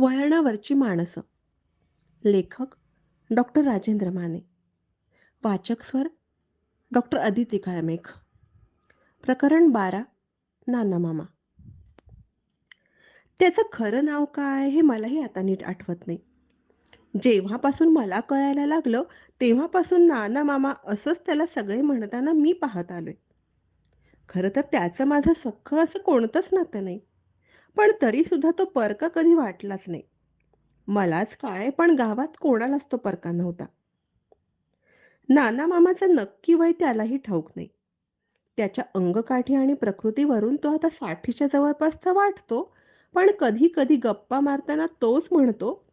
वळणावरची माणसं. लेखक डॉक्टर राजेंद्र माने. वाचक स्वर डॉक्टर अदिती काळमेघ. प्रकरण बारा नाना मामा. त्याचं खरं नाव काय हे मलाही आता नीट आठवत नाही. जेव्हापासून मला कळायला लागलं तेव्हापासून नाना मामा असंच त्याला सगळे म्हणताना मी पाहत आलोय. खरं तर त्याचं माझं सख्ख असं कोणतंच नातं नाही. पण तरी सुद्धा तो परका कधी वाटलाच नाही. मलाच काय पण गावात कोणालाच तो परका नव्हता. नाना मामाचं नक्की वय त्यालाही ठाऊक नाही. त्याच्या अंगकाठी आणि प्रकृतीवरून तो आता साठीच्या जवळपासचा वाटतो पण कधी कधी गप्पा मारताना तोच म्हणतो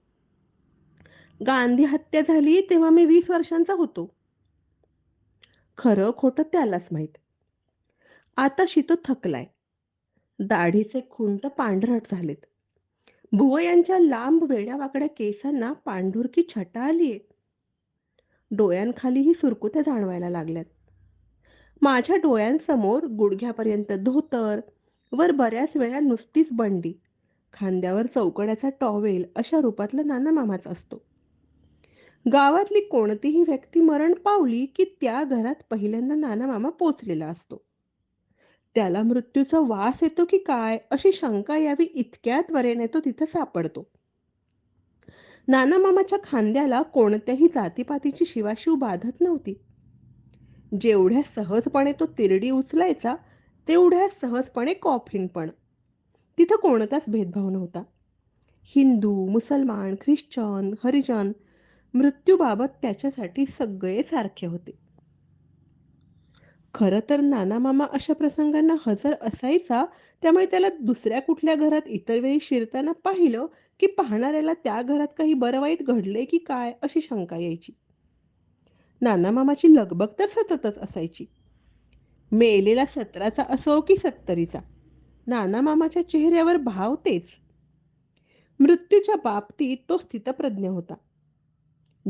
गांधी हत्या झाली तेव्हा मी वीस वर्षांचा होतो. खरं खोटं त्यालाच माहीत. आताशी तो थकलाय. दाढीचे खुंट पांढरट झालेत. भुवयांच्या लांब वेड्यावाकड्या केसांना पांढुरकी छटा आलीये डोळ्यांखालीही सुरकुत्या जाणवायला लागल्यात. माझ्या डोळ्यांसमोर गुडघ्यापर्यंत धोतर वर बऱ्याच वेळा नुसतीच बंडी खांद्यावर चौकड्याचा टॉवेल अशा रूपातला नाना मामाच असतो. गावातली कोणतीही व्यक्ती मरण पावली की त्या घरात पहिल्यांदा नाना मामा पोचलेला असतो. त्याला मृत्यूचा वास येतो की काय अशी शंका यावी इतक्या त्वरेने तो तिथं सापडतो. नाना मामाच्या खांद्याला कोणत्याही जातीपातीची शिवाशिव बाधत नव्हती. जेवढ्या सहजपणे तो तिरडी उचलायचा तेवढ्या सहजपणे कॉफिन पण. तिथं कोणताच भेदभाव नव्हता. हिंदू मुसलमान ख्रिश्चन हरिजन मृत्यूबाबत त्याच्यासाठी सगळे सारखे होते. खरं तर नाना मामा अशा प्रसंगांना हजर असायचा त्यामुळे त्याला दुसऱ्या कुठल्या घरात इतर वेळी शिरताना पाहिलं की पाहणाऱ्याला त्या घरात काही बरं वाईट घडले की काय अशी शंका यायची. नाना मामाची लगबग तर सततच असायची. मेलेला सतराचा असो की सत्तरीचा नाना मामाच्या चेहऱ्यावर भाव तेच. मृत्यूच्या बाबतीत तो स्थितप्रज्ञ होता.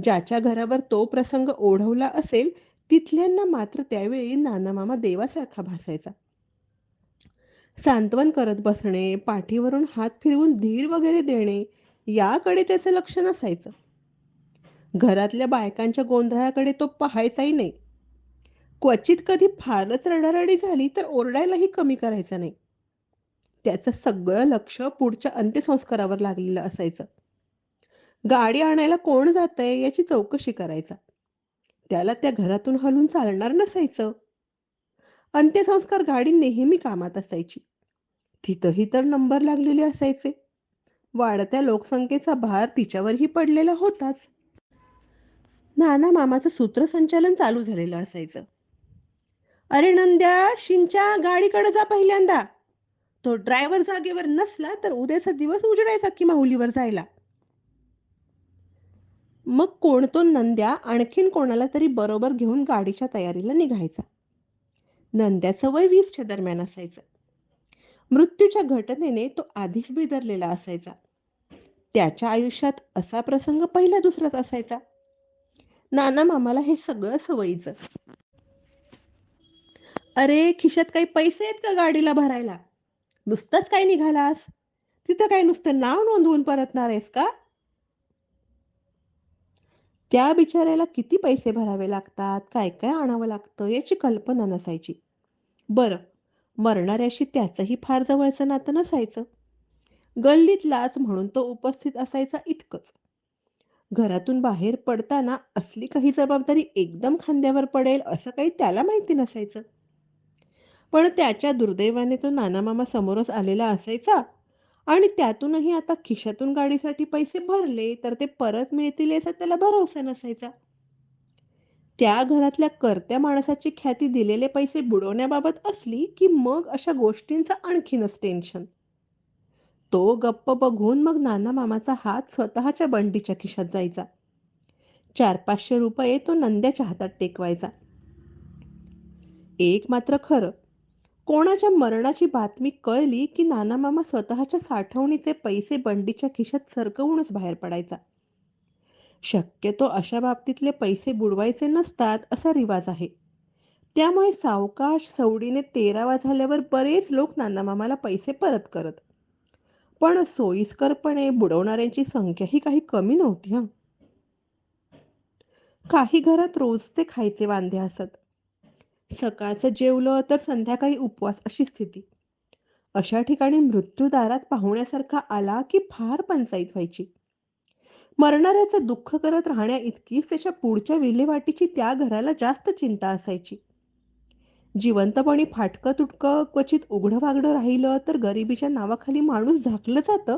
ज्याच्या घरावर तो प्रसंग ओढवला असेल तिथल्यांना मात्र त्यावेळी नाना मामा देवासारखा भासायचा. सांत्वन करत बसणे पाठीवरून हात फिरवून धीर वगैरे देणे याकडे त्याचं लक्ष नसायचं. घरातल्या बायकांच्या गोंधळाकडे तो पाहायचाही नाही. क्वचित कधी फारच रडारडी झाली तर ओरडायलाही कमी करायचा नाही. त्याचं सगळं लक्ष पुढच्या अंत्यसंस्कारावर लागलेलं असायचं. गाडी आणायला कोण जातंय याची चौकशी करायचा. त्याला त्या घरातून हलून चालणार नसायचं. अंत्यसंस्कार गाडी नेहमी कामात असायची. तिथंही तर नंबर लागलेले असायचे. वाढत्या लोकसंख्येचा भार तिच्यावरही पडलेला होताच. नाना मामाचं सूत्रसंचालन चालू झालेलं असायचं. अरे नंद्या शिंच्या गाडीकडे जा पहिल्यांदा. तो ड्रायव्हर जागेवर नसला तर उद्याचा दिवस उजडायचा की माहुलीवर जायला. मग कोणतो नंद्या आणखीन कोणाला तरी बरोबर घेऊन गाडीच्या तयारीला निघायचा. नंद्याचं वय वीसच्या दरम्यान असायचं. मृत्यूच्या घटनेने तो आधीच बिदरलेला असायचा. त्याच्या आयुष्यात असा प्रसंग पहिला दुसराच असायचा. नाना मामाला हे सगळं सवयीचं. अरे खिशात काही पैसे आहेत का गाडीला भरायला? नुसतंच काय निघालास? तिथं काय नुसतं नाव नोंदवून परतणार आहेस का? त्या बिचाऱ्याला किती पैसे भरावे लागतात? काय काय आणावं लागतं? याची कल्पना नसायची. बरं मरणाऱ्याशी त्याचंही फार जवळचं नातं नसायचं. गल्लीतलाच म्हणून तो उपस्थित असायचा इतकंच. घरातून बाहेर पडताना असली काही जबाबदारी एकदम खांद्यावर पडेल असं काही त्याला माहिती नसायचं. पण त्याच्या दुर्दैवाने तो नानामामा समोरच आलेला असायचा आणि त्यातूनही आता खिशातून गाडीसाठी पैसे भरले तर ते परत मिळतील याचा त्याला भरोसा नसायचा. त्या घरातल्या करत्या माणसाची ख्याती दिलेले पैसे बुडवण्याबाबत असली की मग अशा गोष्टींचं आणखीनच टेन्शन तो गप्प बघून मग नाना मामाचा हात स्वतःच्या बंडीच्या खिशात जायचा. चार पाचशे रुपये तो नंद्याच्या हातात टेकवायचा. एक मात्र खरं कोणाच्या मरणाची बातमी कळली की नाना मामा स्वतःच्या साठवणीचे पैसे बंडीच्या खिशात सरकवूनच बाहेर पडायचा शक्यतो अशा बाबतीतले पैसे बुडवायचे नसतात असा रिवाज आहे त्यामुळे सावकाश सवडीने तेरावा झाल्यावर बरेच लोक नाना मामाला पैसे परत करत पण सोयीस्करपणे बुडवणाऱ्यांची संख्याही काही कमी नव्हती हं. काही घरात रोज ते खायचे वांदे असत. सकाळचं जेवलं तर संध्याकाळी उपवास अशी स्थिती. अशा ठिकाणी मृत्यू दारात पाहुण्यासारखा आला की फार पंचाईत व्हायची. मरणाऱ्याचं दुःख करत राहण्या इतकीच त्याच्या पुढच्या विल्हेवाटीची त्या घराला जास्त चिंता असायची. जिवंतपणी फाटकं तुटकं क्वचित उघडं वागडं राहिलं तर गरिबीच्या नावाखाली माणूस झाकलं जातं.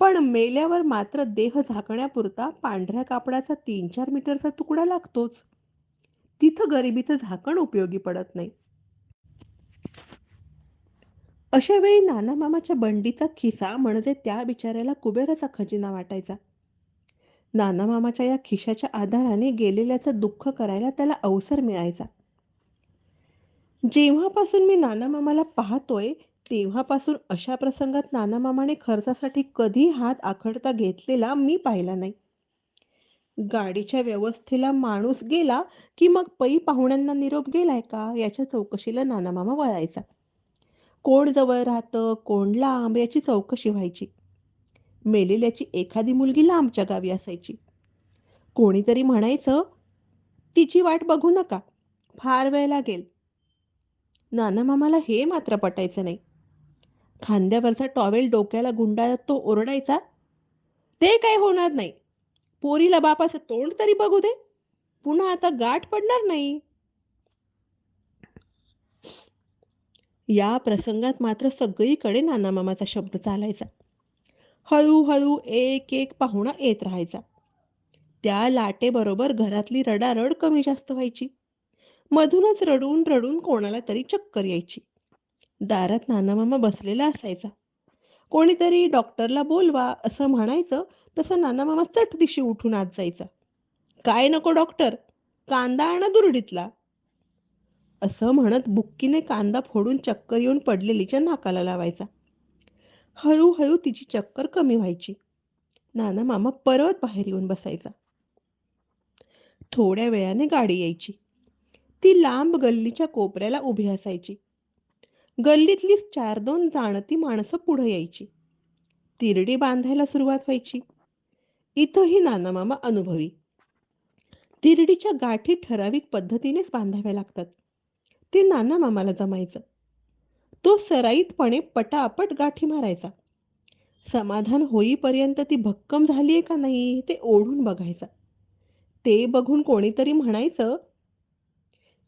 पण मेल्यावर मात्र देह झाकण्यापुरता पांढऱ्या कापडाचा तीन चार मीटरचा तुकडा लागतोच. तिथं गरिबीचं झाकण उपयोगी पडत नाही. अशा वेळी नानामामाच्या बंडीचा खिसा म्हणजे त्या बिचाऱ्याला कुबेराचा खजिना वाटायचा. नानामामाच्या या खिशाच्या आधाराने गेलेल्याचं दुःख करायला त्याला अवसर मिळायचा. जेव्हापासून मी नानामामाला पाहतोय तेव्हापासून अशा प्रसंगात नानामामाने खर्चासाठी कधी हात आखडता घेतलेला मी पाहिला नाही. गाडीच्या व्यवस्थेला माणूस गेला की मग पै पाहुण्यांना निरोप गेलाय का याच्या चौकशीला नानामामा वळायचा. कोण जवळ राहतं, कोण लांब याची चौकशी व्हायची. मेलेल्याची एखादी मुलगी लांबच्या गावी असायची. कोणीतरी म्हणायचं, तिची वाट बघू नका, फार वेळ लागेल. नानामामाला हे मात्र पटायचं नाही. खांद्यावरचा टॉवेल डोक्याला गुंडाळत तो ओरडायचा, ते काय होणार नाही. पोरीला बापाचं तोंड तरी बघू दे. पुन्हा आता गाठ पडणार नाही. या प्रसंगात मात्र सगळीकडे नानामामाचा शब्द चालायचा. हळूहळू एक एक पाहुणा येत राहायचा. त्या लाटेबरोबर घरातली रडारड कमी जास्त व्हायची. मधूनच रडून रडून कोणाला तरी चक्कर यायची. दारात नानामामा बसलेला असायचा. कोणीतरी डॉक्टरला बोलवा असं म्हणायचं तसं नानामामा चटदिशी उठून आत जायचा. काय नको डॉक्टर, कांदा आणा दुरडीतला. असं म्हणत बुक्कीने कांदा फोडून चक्कर येऊन पडलेलीच्या नाकाला लावायचा. हळूहळू तिची चक्कर कमी व्हायची. नाना मामा परत बाहेर येऊन बसायचा. थोड्या वेळाने गाडी यायची. ती लांब गल्लीच्या कोपऱ्याला उभी असायची. गल्लीतली चार दोन जाणती माणसं पुढं यायची. तिरडी बांधायला सुरुवात व्हायची. इथंही नानामामा अनुभवी. तिरडीच्या गाठी ठराविक पद्धतीनेच बांधाव्या लागतात. ते नाना मामाला जमायचं. तो सराईतपणे पटापट गाठी मारायचा. समाधान होईपर्यंत ती भक्कम झालीये का नाही ते ओढून बघायचा. ते बघून कोणीतरी म्हणायचं,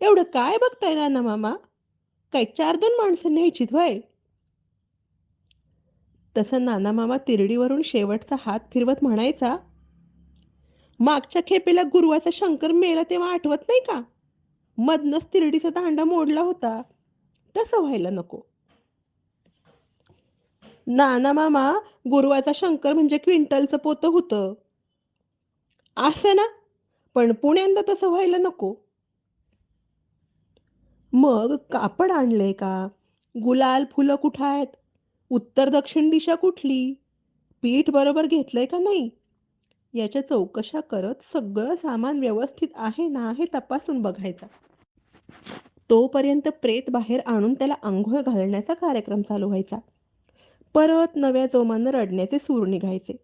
एवढं काय बघताय नानामामा? काय चार दोन माणसं न्यायची व्हाय तसं नानामामा तिरडीवरून शेवटचा हात फिरवत म्हणायचा, मागच्या खेपेला गुरुवाचा शंकर मेला तेव्हा आठवत नाही का? मधनच तिरडीचा दांडा मोडला होता. तसं व्हायला नको. नाना मामा गुरुवाचा शंकर म्हणजे क्विंटलचं पोतं होतं. असं ना, पण पुण्यांदा तसं व्हायला नको. मग कापड आणलंय का? गुलाल फुलं कुठं आहेत? उत्तर दक्षिण दिशा कुठली? पीठ बरोबर घेतलंय का नाही? याच्या चौकशा करत सगळं सामान व्यवस्थित आहे ना हे तपासून बघायचा. तोपर्यंत प्रेत बाहेर आणून त्याला अंघोळ घालण्याचा कार्यक्रम चालू व्हायचा. परत नव्या जोमानं रडण्याचे सूर निघायचे.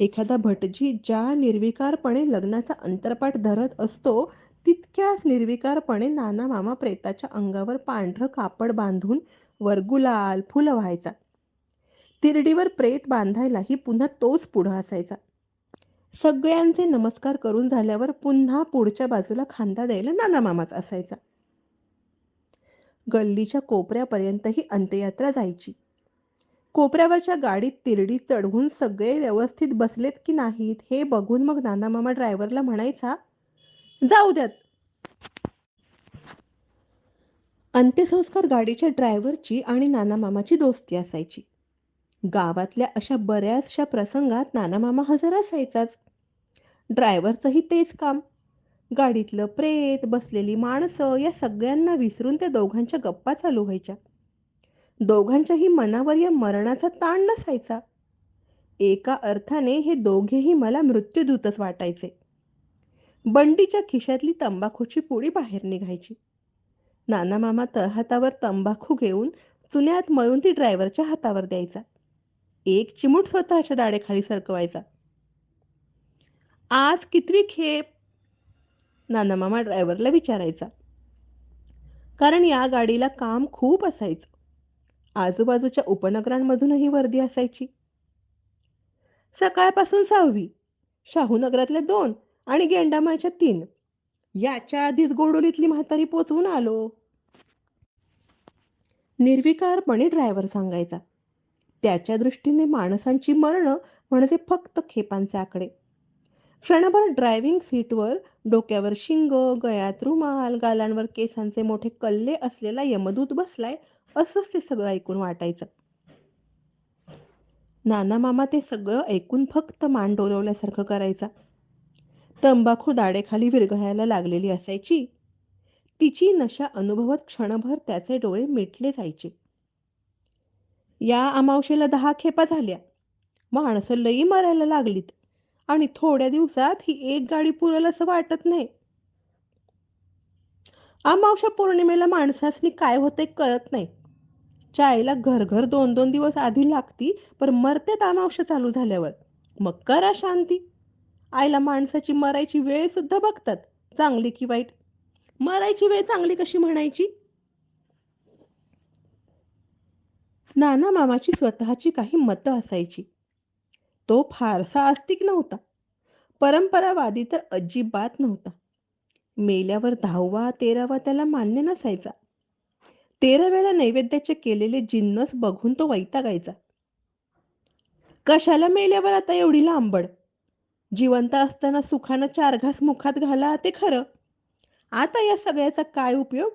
एखादा भटजी ज्या निर्विकारपणे लग्नाचा अंतरपाठ धरत असतो तितक्याच निर्विकारपणे नाना मामा प्रेताच्या अंगावर पांढरं कापड बांधून वर गुलाल, फुलं व्हायचा. तिरडीवर प्रेत बांधायलाही पुन्हा तोच पुढं असायचा. सगळ्यांचे नमस्कार करून झाल्यावर पुन्हा पुढच्या बाजूला खांदा द्यायला नानामामाच असायचा. गल्लीच्या कोपऱ्यापर्यंत ही अंत्ययात्रा जायची. कोपऱ्यावरच्या गाडीत तिरडी चढवून सगळे व्यवस्थित बसलेत की नाहीत हे बघून मग नानामामा ड्रायव्हरला म्हणायचा, जाऊ द्यात. अंत्यसंस्कार गाडीच्या ड्रायव्हरची आणि नानामामाची दोस्ती असायची. गावातल्या अशा बऱ्याचशा प्रसंगात नानामामा हजर असायचाच. ड्रायव्हरचंही तेच काम. गाडीतलं प्रेत, बसलेली माणसं या सगळ्यांना विसरून त्या दोघांच्या गप्पा चालू व्हायच्या. दोघांच्याही मनावर या मरणाचा ताण नसायचा. एका अर्थाने हे दोघेही मला मृत्यूदूतच वाटायचे. बंडीच्या खिशातली तंबाखूची पुडी बाहेर निघायची. नाना मामा तळहातावर तंबाखू घेऊन चुन्यात मळून ती ड्रायव्हरच्या हातावर द्यायचा. एक चिमूट स्वतःच्या दाडेखाली सरकवायचा. आज कितवी खेप? नानामामा ड्रायव्हरला विचारायचा. कारण या गाडीला काम खूप असायचं. आजूबाजूच्या उपनगरांमधूनही वर्दी असायची. सकाळपासून सहावी, शाहूनगरातल्या दोन आणि गेंडामाळच्या तीन. याच्या आधीच गोडोलीतली म्हातारी पोचवून आलो. निर्विकारपणे ड्रायव्हर सांगायचा. त्याच्या दृष्टीने माणसांची मरणं म्हणजे फक्त खेपांचे आकडे. क्षणभर ड्रायव्हिंग सीटवर डोक्यावर शिंग, गळ्यात रुमाल, गालांवर केसांचे मोठे कल्ले असलेला यमदूत बसलाय असंच ते सगळं ऐकून वाटायचं. नाना-मामा ते सगळं ऐकून फक्त मान डोलवल्यासारखं करायचा. तंबाखू दाढेखाली विरघळायला लागलेली असायची. तिची नशा अनुभवत क्षणभर त्याचे डोळे मिटले जायचे. या अमावशेला दहा खेपा झाल्या. माणसं लई मरायला लागलीत आणि थोड्या दिवसात ही एक गाडी पुरेल असं वाटत नाही. अमावशा पौर्णिमेला माणसासनी काय होतंय कळत नाही. चायला घर घर दोन दोन दिवस आधी लागती पण मरतेत अमावशा चालू झाल्यावर. मग करा शांती. आईला माणसाची मरायची वेळ सुद्धा बघतात, चांगली की वाईट. मरायची वेळ चांगली कशी म्हणायची? नाना मामाची स्वतःची काही मतं असायची. तो फारसा आस्तिक नव्हता. परंपरावादी तर अजिबात नव्हता. मेल्यावर दहावा तेरावा त्याला मान्य नसायचा. तेराव्याला नैवेद्याचे केलेले जिन्नस बघून तो वैतागायचा. कशाला मेल्यावर आता एवढी लांबड? जिवंत असताना सुखानं चार घास मुखात घाला ते खरं. आता या सगळ्याचा काय उपयोग?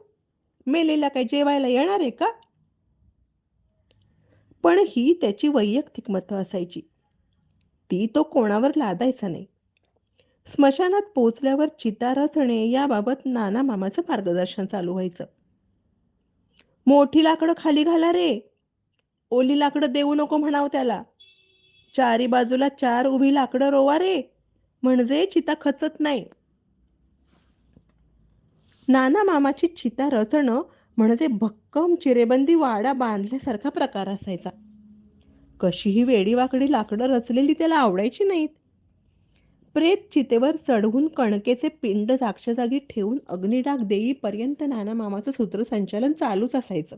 मेलेला काय जेवायला येणार आहे का? पण ही त्याची वैयक्तिक मतं असायची. ती तो कोणावर लादायचा नाही. स्मशानात पोचल्यावर चिता रचणे याबाबत नाना मामाचं मार्गदर्शन चालू व्हायचं. मोठी लाकडं खाली घाला रे. ओली लाकडं देऊ नको म्हणाव त्याला. चारी बाजूला चार उभी लाकडं रोवा रे. म्हणजे चिता खचत नाही. नाना मामाची चिता रचणं म्हणजे भक्कम चिरेबंदी वाडा बांधल्यासारखा प्रकार असायचा. कशीही वेडीवाकडी लाकडं रचलेली त्याला आवडायची नाहीत. प्रेत चितेवर चढवून कणकेचे पिंड जागच्या जागी ठेवून अग्निडाग देईपर्यंत नाना मामाचं सूत्रसंचालन चालूच असायचं.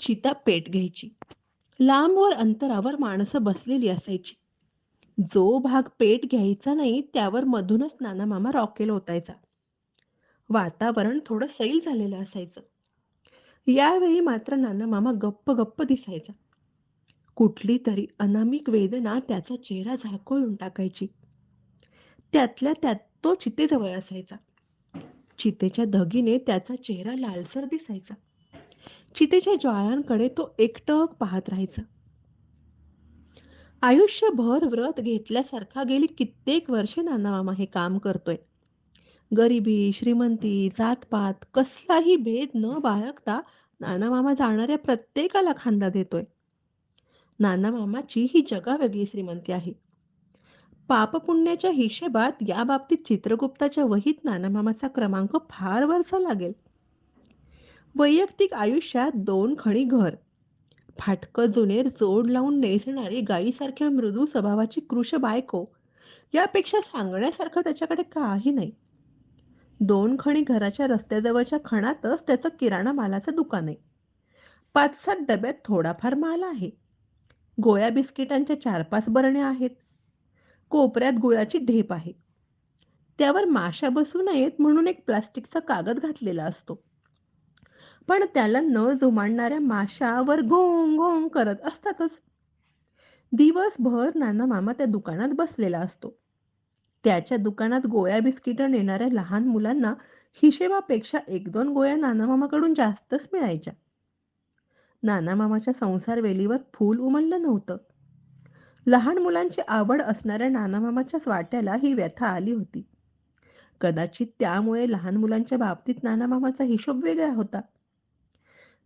चिता पेट घ्यायची. लांबवर अंतरावर माणसं बसलेली असायची. जो भाग पेट घ्यायचा नाही त्यावर मधूनच नाना मामा रॉकेल ओतायचा. वातावरण थोडं सैल झालेलं असायचं. यावेळी मात्र नाना मामा गप्प गप्प दिसायचा. कुठली तरी अनामिक वेदना त्याचा चेहरा झाकोळून टाकायची. त्यातल्या त्यात तो चितेजवळ असायचा. चितेच्या धगीने त्याचा चेहरा लालसर दिसायचा. चितेच्या ज्वाळांकडे तो एकटक पाहत राहायचा. आयुष्यभर व्रत घेतल्यासारखा गेली कित्येक वर्षे नानामामा हे काम करतोय. गरिबी, श्रीमंती, जातपात कसलाही भेद न बाळगता नानामामा जाणाऱ्या प्रत्येकाला खांदा देतोय. नानामामाची ही जगावेगळी श्रीमंती आहे. पापपुण्याच्या हिशेबात या बाबतीत चित्रगुप्ताच्या वहीत नानामामाचा क्रमांक फार वरचा लागेल. वैयक्तिक आयुष्यात दोन खणी घर, फाटकं जुनेर जोड लावून नेसणारी गायीसारख्या मृदू स्वभावाची कृश बायको यापेक्षा सांगण्यासारखं त्याच्याकडे काही नाही. दोन खणी घराच्या रस्त्याजवळच्या खणातच त्याचं किराणा मालाचं दुकान आहे. पाच सात डब्यात थोडाफार माल आहे. गोळ्या बिस्किटांच्या चार पाच बरण्या आहेत. कोपऱ्यात गुळाची ढेप आहे. त्यावर माशा बसू नयेत म्हणून एक प्लास्टिकचा कागद घातलेला असतो. पण त्याला न जुमाडणाऱ्या माशा वर घोंग घोंग करत असतातच. दिवसभर नाना मामा त्या दुकानात बसलेला असतो. त्याच्या दुकानात गोळ्या बिस्किटं नेणाऱ्या लहान मुलांना हिशेबापेक्षा एक दोन गोळ्या नानामामाकडून जास्तच मिळायच्या. नानामामाच्या संसार वेलीवर फूल उमललं नव्हतं. लहान मुलांची आवड असणाऱ्या नानामामाच्याच वाट्याला ही व्यथा आली होती. कदाचित त्यामुळे लहान मुलांच्या बाबतीत नानामामाचा हिशोब वेगळा होता.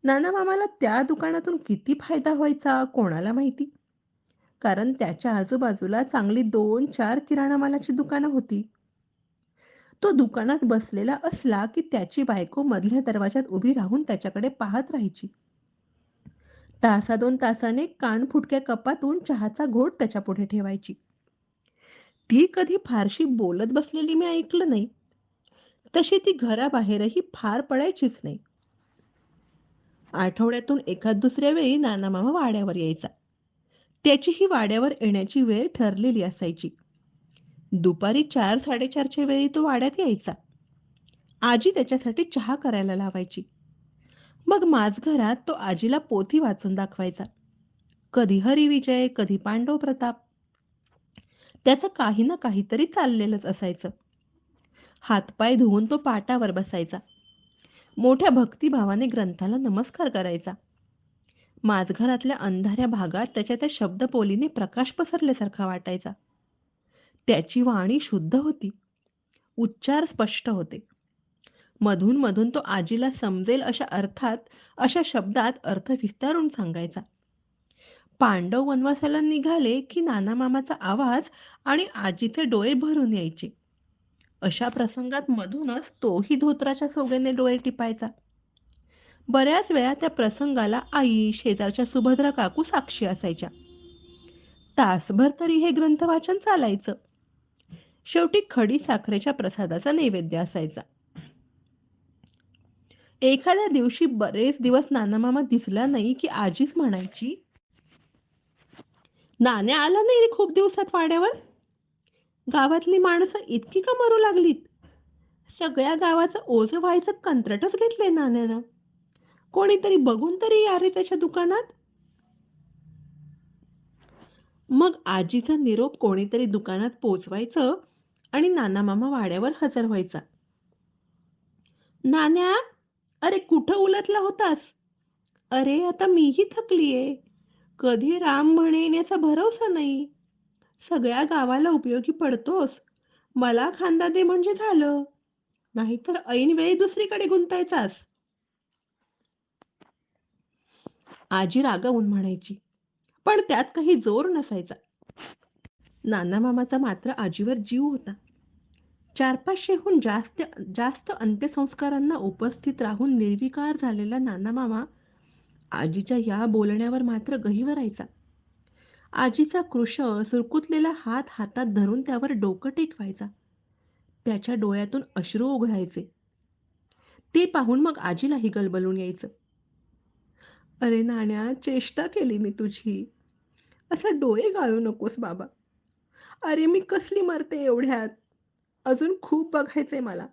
नानामामाला त्या दुकानातून किती फायदा व्हायचा कोणाला माहिती? कारण त्याच्या आजूबाजूला चांगली दोन चार किराणा मालाची दुकानं होती. तो दुकानात बसलेला असला की त्याची बायको मधल्या दरवाजात उभी राहून त्याच्याकडे पाहत राहायची. तासा दोन तासाने कान फुटक्या कपातून चहाचा घोट त्याच्या पुढे ठेवायची. ती कधी फारशी बोलत बसलेली मी ऐकलं नाही. तशी ती घराबाहेरही फार पडायचीच नाही. आठवड्यातून एखाद दुसऱ्या वेळी नानामामा वाड्यावर यायचा. त्याचीही वाड्यावर येण्याची वेळ ठरलेली असायची. दुपारी 4:00-4:30च्या वेळी तो वाड्यात यायचा. आजी त्याच्यासाठी चहा करायला लावायची. मग माझघरात तो आजीला पोथी वाचून दाखवायचा. कधी हरिविजय, कधी पांडव प्रताप. त्याचं काही ना काहीतरी चाललेलंच असायचं. हातपाय धुवून तो पाटावर बसायचा. मोठ्या भक्तिभावाने ग्रंथाला नमस्कार करायचा. माझघरातल्या अंधाऱ्या भागात त्याच्या त्या शब्दपोलीने प्रकाश पसरल्यासारखा वाटायचा. त्याची वाणी शुद्ध होती. उच्चार स्पष्ट होते. मधून मधून तो आजीला समजेल अशा अर्थात, अशा शब्दात अर्थ विस्तारून सांगायचा. पांडव वनवासाला निघाले की नानामामाचा आवाज आणि आजीचे डोळे भरून यायचे. अशा प्रसंगात मधूनच तोही धोत्राच्या सोगेने डोळे टिपायचा. बऱ्याच वेळा त्या प्रसंगाला आई, शेजारच्या सुभद्रा काकू साक्षी असायच्या. तासभर तरी हे ग्रंथ वाचन चालायचं. शेवटी खडी साखरेच्या प्रसादाचा नैवेद्य असायचा. एखाद्या दिवशी बरेच दिवस नानामामा दिसला नाही की आजीच म्हणायची, "नाण्या आला नाही रे खूप दिवसात वाड्यावर? गावातली माणसं इतकी का मरू लागलीत? सगळ्या गावाचं ओझं व्हायचं कंत्राटच घेतले नाण्यानं. कोणीतरी बघून तरी या रे त्याच्या दुकानात." मग आजीचा निरोप कोणीतरी दुकानात पोचवायचं आणि नाना मामा वाड्यावर हजर व्हायचा. नाण्या अरे कुठं उलटला होतास? अरे आता मीही थकलीये. कधी राम म्हणे याचा भरवसा नाही. सगळ्या गावाला उपयोगी पडतोस. मला खांदा दे म्हणजे झालं. नाहीतर ऐनवेळी दुसरीकडे गुंतायचास." आजी रागावून म्हणायची, पण त्यात काही जोर नसायचा. नाना मामाचा मात्र आजीवर जीव होता. चार-पाचशेहून जास्त जास्त अंत्यसंस्कारांना उपस्थित राहून निर्विकार झालेला नाना मामा आजीच्या या बोलण्यावर मात्र गहिवरायचा. आजीचा कृश सुरकुतलेला हात हातात धरून त्यावर डोकं टेकवायचा. त्याच्या डोळ्यातून अश्रू उघडायचे ते पाहून मग आजीलाही गलबलून यायचं. "अरे नाण्या, चेष्टा केली मी तुझी. असं डोळे गाळू नकोस बाबा. अरे मी कसली मरते एवढ्यात. अजून खूप बघायचंय मला.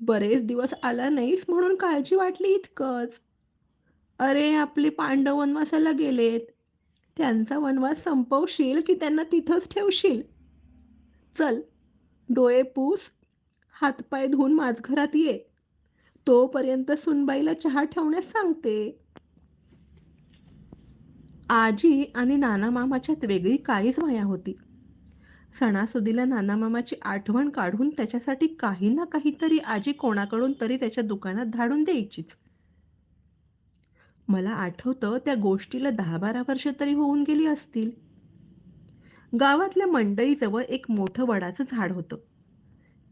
बरेच दिवस आला नाहीस म्हणून काळजी वाटली इतकंच. अरे आपले पांडव वनवासाला गेलेत. त्यांचा वनवास संपवशील की त्यांना तिथंच ठेवशील? चल, डोळे पूस हातपाय धुवून माझघरात ये. तोपर्यंत सुनबाईला चहा ठेवण्यास सांगते." आजी आणि नाना मामाच्यात वेगळी काहीच माया होती. सणासुदीला नाना मामाची आठवण काढून त्याच्यासाठी काही ना काहीतरी आजी कोणाकडून तरी त्याच्या दुकानात धाडून द्यायचीच. मला आठवतं त्या गोष्टीला दहा-बारा वर्ष तरी होऊन गेली असतील. गावातल्या मंडईजवळ एक मोठं वडाचं झाड होतं.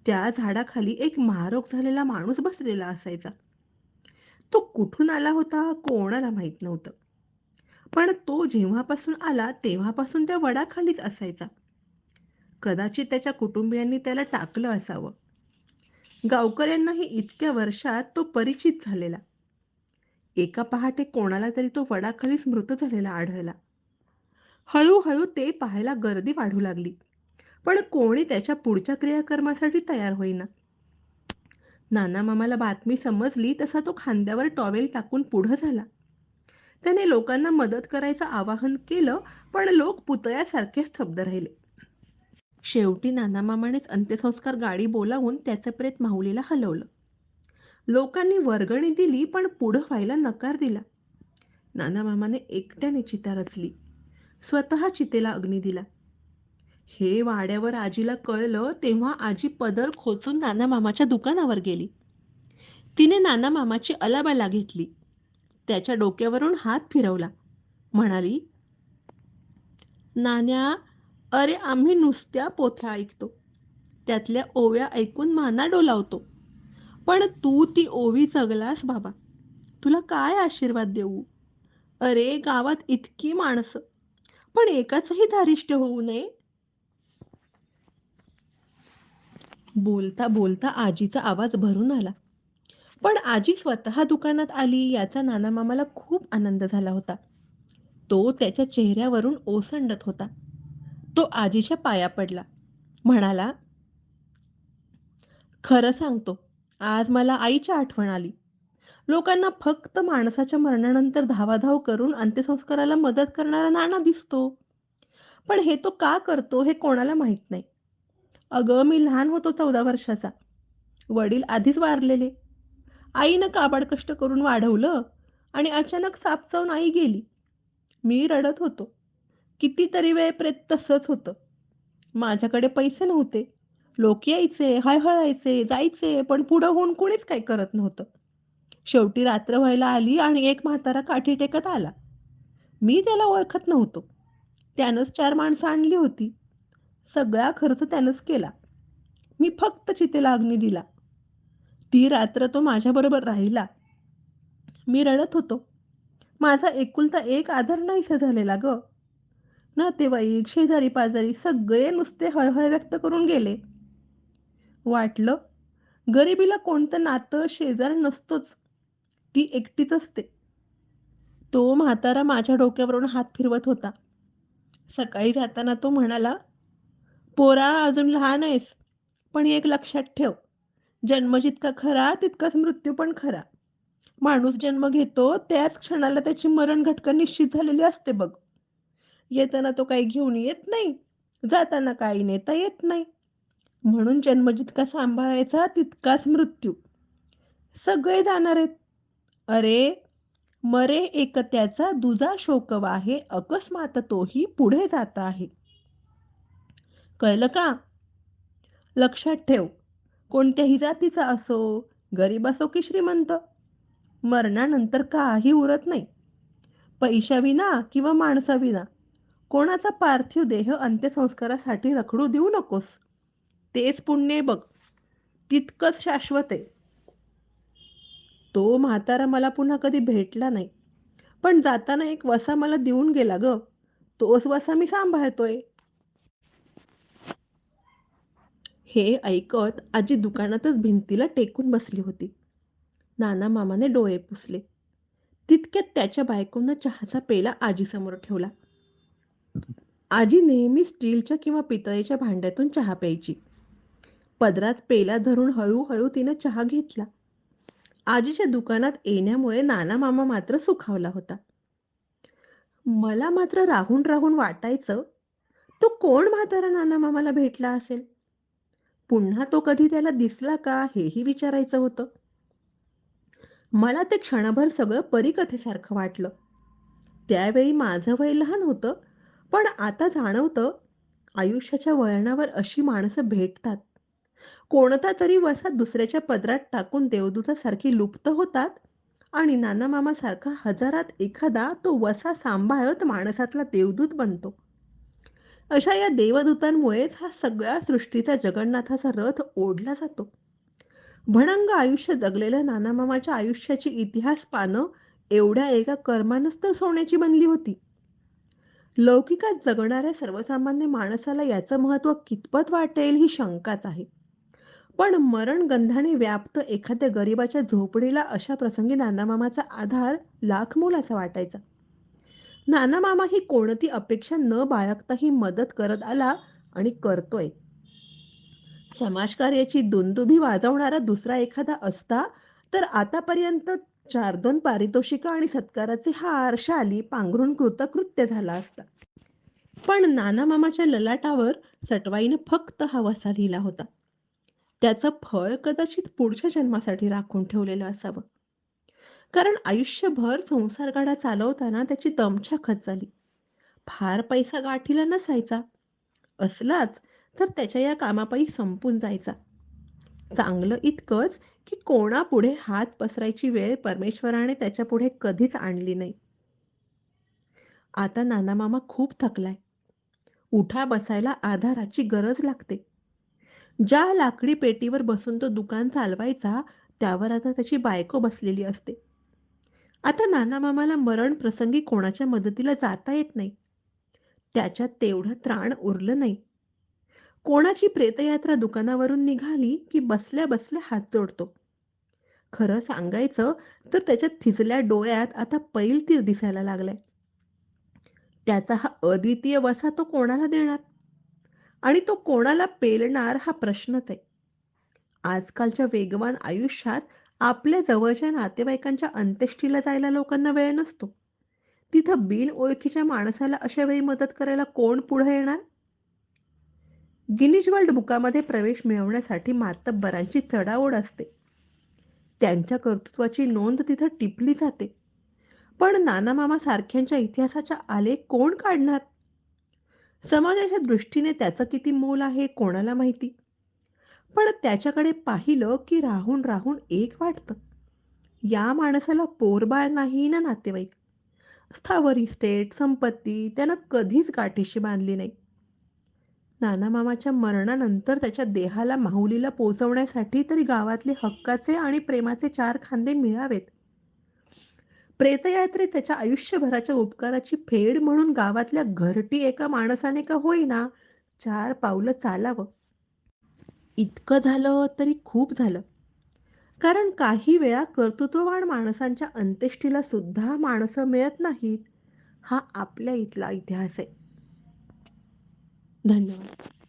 त्या झाडाखाली एक महारोग झालेला माणूस बसलेला असायचा. तो कुठून आला होता कोणाला माहीत नव्हतं. पण तो जेव्हापासून आला तेव्हापासून त्या वडाखालीच असायचा. कदाचित त्याच्या कुटुंबियांनी त्याला टाकलं असावं. गावकऱ्यांनाही इतक्या वर्षात तो परिचित झालेला. एका पहाटे कोणाला तरी तो वडाखालीच मृत झालेला आढळला. हळूहळू ते पाहायला गर्दी वाढू लागली. पण कोणी त्याच्या पुढच्या क्रियाकर्मासाठी तयार होईना. नानामामाला बातमी समजली तसा तो खांद्यावर टॉवेल टाकून पुढं झाला. त्याने लोकांना मदत करायचं आवाहन केलं पण लोक पुतळ्यासारखे स्तब्ध राहिले. शेवटी नानामामानेच अंत्यसंस्कार गाडी बोलावून त्याचं प्रेत माहुलीला हलवलं. लोकांनी वर्गणी दिली पण पुढं व्हायला नकार दिला. नानामामाने एकट्याने चिता रचली. स्वतः चितेला अग्नी दिला. हे वाड्यावर आजीला कळलं तेव्हा आजी पदर खोचून नानामामाच्या दुकानावर गेली. तिने नानामामाची अलाबाला घेतली. त्याच्या डोक्यावरून हात फिरवला. म्हणाली, "नान्या, अरे आम्ही नुसत्या पोथ्या ऐकतो. त्यातल्या ओव्या ऐकून माना डोलावतो. पण तू ती ओवी जगलास बाबा. तुला काय आशीर्वाद देऊ? अरे गावात इतकी माणसं. पण एकाचही धारिष्ट होऊ नये. बोलता बोलता आजीचा आवाज भरून आला. पण आजी स्वतः दुकानात आली याचा नाना मामाला खूप आनंद झाला होता. तो त्याच्या चेहऱ्यावरून ओसंडत होता. तो आजीच्या पाया पडला. म्हणाला खरं सांगतो आज मला आईची आठवण आली. लोकांना फक्त माणसाच्या मरणानंतर धावाधाव करून अंत्यसंस्काराला मदत करणारा नाना दिसतो. पण हे तो का करतो हे कोणाला माहीत नाही. अगं मी लहान होतो चौदा वर्षाचा. वडील आधीच वारलेले. आईनं काबाड कष्ट करून वाढवलं आणि अचानक सापचावून आई गेली. मी रडत होतो. कितीतरी वेळ प्रेत तसंच होतं. माझ्याकडे पैसे नव्हते. लोक यायचे हळहळायचे जायचे पण पुढं होऊन कोणीच काही करत नव्हतं. शेवटी रात्र व्हायला आली आणि एक म्हातारा काठी टेकत आला. मी त्याला ओळखत नव्हतो. त्यानंच चार माणसं आणली होती. सगळा खर्च त्यानंच केला. मी फक्त चितेला अग्नी दिला. ती रात्र तो माझ्याबरोबर राहिला. मी रडत होतो. माझा एकुलता एक आधार नाहीसा झालेला ग. नातेवाईक शेजारी पाजारी सगळे नुसते हळहळ व्यक्त करून गेले. वाटलं. गरिबीला कोणतं नातं शेजार नसतोच. ती एकटीच असते. तो म्हातारा माझ्या डोक्यावरून हात फिरवत होता. सकाळी जाताना तो म्हणाला पोरा अजून लहान आहेस पण एक लक्षात ठेव. जन्म जितका खरा तितकाच मृत्यू पण खरा. माणूस जन्म घेतो त्याच क्षणाला त्याची मरण घटका निश्चित झालेली असते बघ. येताना तो काही घेऊन येत नाही. जाताना काही नेता येत नाही. म्हणून जन्म जितका सांभाळायचा तितकाच मृत्यू. सगळे जाणार आहेत. अरे मरे एक त्याचा दुजा शोकवा आहे अकस्मात तोही पुढे जात आहे. कळलं का? लक्षात ठेव. कोणत्याही जातीचा असो गरीब असो की श्रीमंत मरणानंतर काही उरत नाही. पैशाविना किंवा माणसाविना कोणाचा पार्थिव देह अंत्यसंस्कारासाठी रखडू देऊ नकोस. तेच पुण्य बघ. तितकंच शाश्वत आहे. तो म्हातारा मला पुन्हा कधी भेटला नाही. पण जाताना एक वसा मला देऊन गेला ग. तोच वसा मी सांभाळतोय. हे ऐकत आजी दुकानातच भिंतीला टेकून बसली होती. नाना मामाने डोळे पुसले. तितक्यात त्याच्या बायकोनं चहाचा पेला आजीसमोर ठेवला. आजी नेहमी स्टीलच्या किंवा पितळेच्या भांड्यातून चहा प्यायची. पदरात पेला धरून हळूहळू तिनं चहा घेतला. आजीच्या दुकानात येण्यामुळे नाना मामा मात्र सुखावला होता. मला मात्र राहून राहून वाटायचं तो कोण म्हातारा नाना मामाला भेटला असेल? पुन्हा तो कधी त्याला दिसला का हेही विचारायचं होतं. मला ते क्षणभर सगळं परिकथेसारखं वाटलं. त्यावेळी माझं वय लहान होतं पण आता जाणवतं आयुष्याच्या वळणावर अशी माणसं भेटतात. कोणता तरी वसा दुसऱ्याच्या पदरात टाकून देवदूतासारखी लुप्त होतात? आणि नाना सारखा हजारात एखादा तो वसा सांभाळत माणसातला देवदूत बनतो. अशा या देवदूतांमुळेच हा सगळ्या सृष्टीचा जगन्नाथाचा रथ ओढला जातो. भणंग आयुष्य जगलेल्या नानामामाच्या आयुष्याची इतिहास पानं एवढ्या एका कर्मानच तर सोन्याची बनली होती. लौकिकात जगणाऱ्या सर्वसामान्य माणसाला याचं महत्त्व कितपत वाटेल ही शंकाच आहे. पण मरण गंधाने व्याप्त एखाद्या गरिबाच्या झोपडीला अशा प्रसंगी नानामामाचा आधार लाख मोलाचा वाटायचा. नानामामा ही कोणती अपेक्षा न बाळगता ही मदत करत आला आणि करतोय. समाजकार्याची दुंदुभी वाजवणारा दुसरा एखादा असता तर आतापर्यंत चार दोन पारितोषिक आणि सत्काराचे हा आरशा आली पांघरून कृतकृत्य झाला असता. पण नाना मामाच्या ललाटावर सटवाईनं फक्त हा वसा लिहिला होता. त्याचं फळ कदाचित पुढच्या जन्मासाठी राखून ठेवलेलं असावं. कारण आयुष्यभर संसार गाडा चालवताना त्याची दमछाकच झाली. फार पैसा गाठीला नसायचा. असलाच तर त्याच्या या कामापायी संपून जायचा. चांगलं इतकंच की कोणापुढे हात पसरायची वेळ परमेश्वराने त्याच्या पुढे कधीच आणली नाही. आता नाना मामा खूप थकलाय. उठा बसायला आधाराची गरज लागते. ज्या लाकडी पेटीवर बसून तो दुकान चालवायचा त्यावर आता त्याची बायको बसलेली असते आता नाना-मामाला मरण प्रसंगी कोणाच्या मदतीला जाता येत नाही. त्याच्यात तेवढं त्राण उरलं नाही. कोणाची प्रेतयात्रा दुकानावरून निघाली, की बसल्या-बसल्या हात जोडतो. खरं सांगायचं तर त्याच्या थिजल्या डोळ्यात आता पैलतीर दिसायला लागलाय. त्याचा हा अद्वितीय वसा तो कोणाला देणार? आणि तो कोणाला पेलणार हा प्रश्नच आहे. आजकालच्या वेगवान आयुष्यात आपल्या जवळच्या नातेवाईकांच्या अंत्येष्टीला जायला लोकांना वेळ नसतो. तिथं बिनओळखीच्या माणसाला अशा वेळी मदत करायला कोण पुढे येणार? गिनीज वर्ल्ड बुकामध्ये प्रवेश मिळवण्यासाठी मातब्बरांची चढाओढ असते. त्यांच्या कर्तृत्वाची नोंद तिथं टिपली जाते. पण नाना-मामा सारख्यांच्या इतिहासाचा आलेख कोण काढणार? समाजाच्या दृष्टीने त्याचं किती मोल आहे कोणाला माहिती? पण त्याच्याकडे पाहिलं की राहून राहून एक वाटतं. या माणसाला पोरबाळ नाही ना नातेवाईक. स्थावर इस्टेट, संपत्ती त्यानं कधीच गाठीशी बांधली नाही. नाना-मामाच्या मरणानंतर त्याच्या देहाला माहुलीला पोचवण्यासाठी तरी गावातले हक्काचे आणि प्रेमाचे चार खांदे मिळावेत. प्रेतयात्रेत त्याच्या आयुष्यभराच्या उपकाराची फेड म्हणून गावातल्या घरटी एका माणसाने का होईना चार पावलं चालावं. इतकं झालं तरी खूप झालं. कारण काही वेळा कर्तृत्ववान माणसांच्या अंत्येष्टीला सुद्धा माणसं मिळत नाहीत. हा आपल्या इथला इतिहास आहे. धन्यवाद.